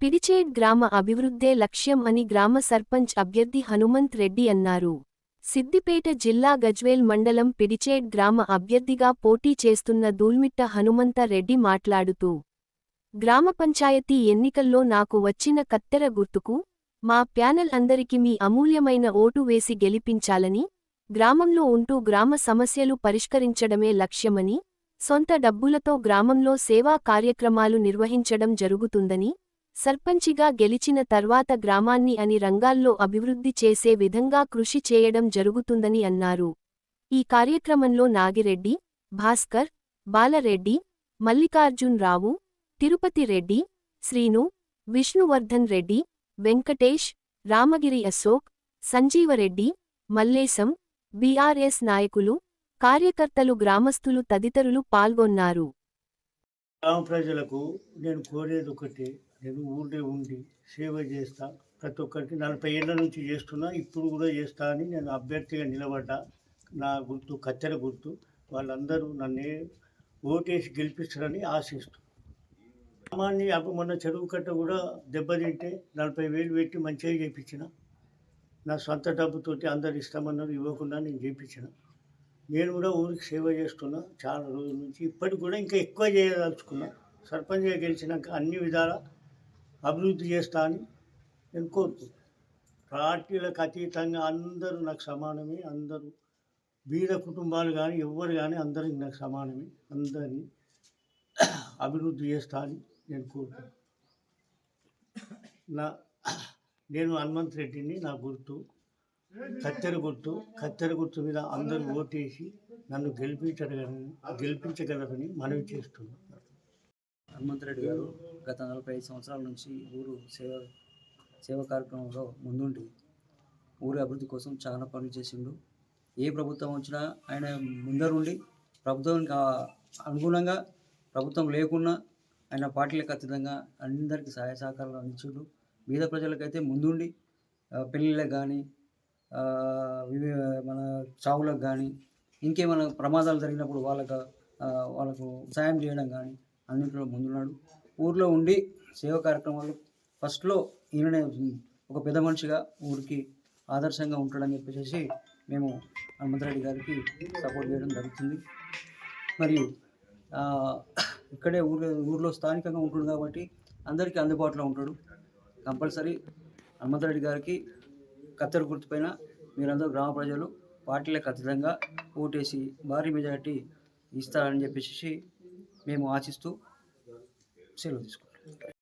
పిడిచేడ్ గ్రామ అభివృద్ధే లక్ష్యం అని గ్రామ సర్పంచ్ అభ్యర్థి హనుమంత్ రెడ్డి అన్నారు. సిద్దిపేట జిల్లా గజ్వేల్ మండలం పిడిచేడ్ గ్రామ అభ్యర్థిగా పోటీ చేస్తున్న దూల్మిట్ట హనుమంత రెడ్డి మాట్లాడుతూ గ్రామ పంచాయతీ ఎన్నికల్లో నాకు వచ్చిన కత్తెర గుర్తుకు మా ప్యానెల్ అందరికి మీ అమూల్యమైన ఓటు వేసి గెలిపించాలని గ్రామంలో ఉంటూ గ్రామ సమస్యలు పరిష్కరించడమే లక్ష్యమని సొంత డబ్బులతో గ్రామంలో సేవా కార్యక్రమాలు నిర్వహించడం జరుగుతుందని సర్పంచిగా గెలిచిన తర్వాత గ్రామాన్ని అని రంగాల్లో అభివృద్ధి చేసే విధంగా కృషి చేయడం జరుగుతుందని అన్నారు. ఈ కార్యక్రమంలో నాగిరెడ్డి భాస్కర్ బాలరెడ్డి మల్లికార్జున్ రావు తిరుపతి రెడ్డి శ్రీను విష్ణువర్ధన్ రెడ్డి వెంకటేష్ రామగిరి అశోక్ సంజీవరెడ్డి మల్లేశం బీఆర్ఎస్ నాయకులు కార్యకర్తలు గ్రామస్తులు తదితరులు పాల్గొన్నారు. ప్రజలకు నేను కోరేది ఒకటి నేను ఊళ్ళో ఉండి సేవ చేస్తా. ప్రతి ఒక్కరికి నలభై ఏళ్ళ నుంచి చేస్తున్నా ఇప్పుడు కూడా చేస్తా అని నేను అభ్యర్థిగా నిలబడ్డా. నా గుర్తు కత్తెర గుర్తు వాళ్ళందరూ నన్నే ఓటేసి గెలిపిస్తారని ఆశిస్తూ. గ్రామాన్ని అప్పుడు మొన్న చెరువు కట్ట కూడా దెబ్బతింటే నలభై వేలు పెట్టి మంచిగా చేయించిన నా సొంత డబ్బుతోటి అందరు ఇస్తామన్నారు ఇవ్వకుండా నేను చేయించిన నేను కూడా ఊరికి సేవ చేస్తున్నా చాలా రోజుల నుంచి. ఇప్పటికి కూడా ఇంకా ఎక్కువ చేయదలుచుకున్నా. సర్పంచ్గా గెలిచినాక అన్ని విధాలా అభివృద్ధి చేస్తా అని నేను కోరుతున్నాను పార్టీలకు అతీతంగా అందరూ నాకు సమానమే అందరూ బీద కుటుంబాలు కానీ ఎవ్వరు కానీ అందరికి నాకు సమానమే. అందరినీ అభివృద్ధి చేస్తా అని నేను కోరుతున్నాను నా నేను హనుమంత్ రెడ్డిని నా గుర్తు కత్తెర గుర్తు కత్తెర గుర్తు మీద అందరూ ఓటేసి నన్ను గెలిపించగలని గెలిపించగలరని మనవి చేస్తున్నాను హనుమంతరెడ్డి గారు గత నలభై ఐదు సంవత్సరాల నుంచి ఊరు సేవ సేవ కార్యక్రమంలో ముందుండి ఊరి అభివృద్ధి కోసం చాలా పనులు చేసిండు. ఏ ప్రభుత్వం వచ్చినా ఆయన ముందరుండి ప్రభుత్వానికి అనుగుణంగా ప్రభుత్వం లేకున్నా ఆయన పార్టీలకు అతీతంగా అందరికీ సహాయ సహకారాలు అందించుడు. మీద ప్రజలకైతే ముందుండి ఆ, పెళ్ళిళ్ళకి కానీ మన చావులకు కానీ ఇంకేమైనా ప్రమాదాలు జరిగినప్పుడు వాళ్ళకు వాళ్ళకు సాయం చేయడం కానీ అన్నింటిలో ముందున్నాడు. ఊర్లో ఉండి సేవా కార్యక్రమాలు ఫస్ట్లో ఈయననే ఒక పెద్ద మనిషిగా ఊరికి ఆదర్శంగా ఉంటాడని చెప్పేసి మేము హనుమంతరెడ్డి గారికి సపోర్ట్ చేయడం జరుగుతుంది. మరియు ఇక్కడే ఊర్లో ఊర్లో స్థానికంగా ఉంటాడు కాబట్టి అందరికీ అందుబాటులో ఉంటాడు. కంపల్సరీ హనుమంతరెడ్డి గారికి కత్తెర గుర్తుపైన మీరందరూ గ్రామ ప్రజలు పార్టీలకు ఖచ్చితంగా ఓటేసి భారీ మెజారిటీ ఇస్తారని చెప్పేసి మేము ఆశిస్తూ se los descubre.